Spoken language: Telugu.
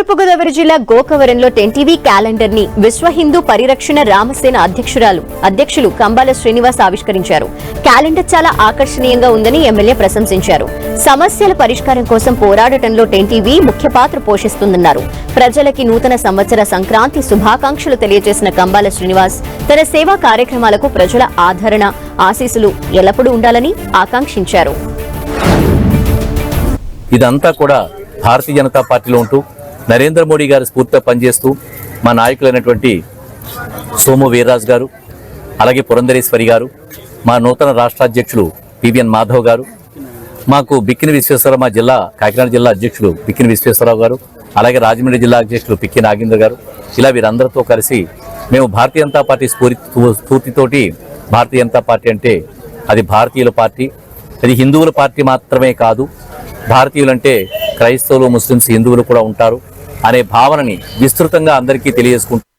తూర్పుగోదావరి జిల్లా గోకవరంలో టెన్టీవీ క్యాలెండర్ని విశ్వ హిందూ పరిరక్షణ రామసేన అధ్యక్షురాలు అధ్యక్షులు కంబాల శ్రీనివాస్ ఆవిష్కరించారు. క్యాలెండర్ చాలా ఆకర్షణీయంగా ఉందని ఎమ్మెల్యే ప్రశంసించారు. సమస్యల పరిష్కారం కోసం పోరాడటంలో టెన్టీవీ ముఖ్య పాత్ర పోషిస్తుందన్నారు. ప్రజలకి నూతన సంవత్సర సంక్రాంతి శుభాకాంక్షలు తెలియజేసిన కంబాల శ్రీనివాస్ తన సేవా కార్యక్రమాలకు ప్రజల ఆదరణ ఆశీస్సులు ఎల్లప్పుడూ ఉండాలని ఆకాంక్షించారు. ఇదంతా కూడా భారతీయ జనతా పార్టీలో ఉంటూ నరేంద్ర మోడీ గారి స్ఫూర్తిగా పనిచేస్తూ మా నాయకులైనటువంటి సోము వీర్రాజు గారు అలాగే పురంధరేశ్వరి గారు మా నూతన రాష్ట్రాధ్యక్షులు పివిఎన్ మాధవ్ గారు మాకు బిక్కిన విశ్వేశ్వరరావు మా జిల్లా కాకినాడ జిల్లా అధ్యక్షులు బిక్కిన విశ్వేశ్వరరావు గారు అలాగే రాజమండ్రి జిల్లా అధ్యక్షులు పిక్కి నాగేంద్ర గారు ఇలా వీరందరితో కలిసి మేము భారతీయ జనతా పార్టీ స్ఫూర్తి స్ఫూర్తితోటి భారతీయ జనతా పార్టీ అంటే అది భారతీయుల పార్టీ అది హిందువుల పార్టీ మాత్రమే కాదు భారతీయులంటే క్రైస్తవులు ముస్లిమ్స్ హిందువులు కూడా ఉంటారు. అనే భావనని విస్తృతంగా అందరికీ తెలియజేసుకుంటూ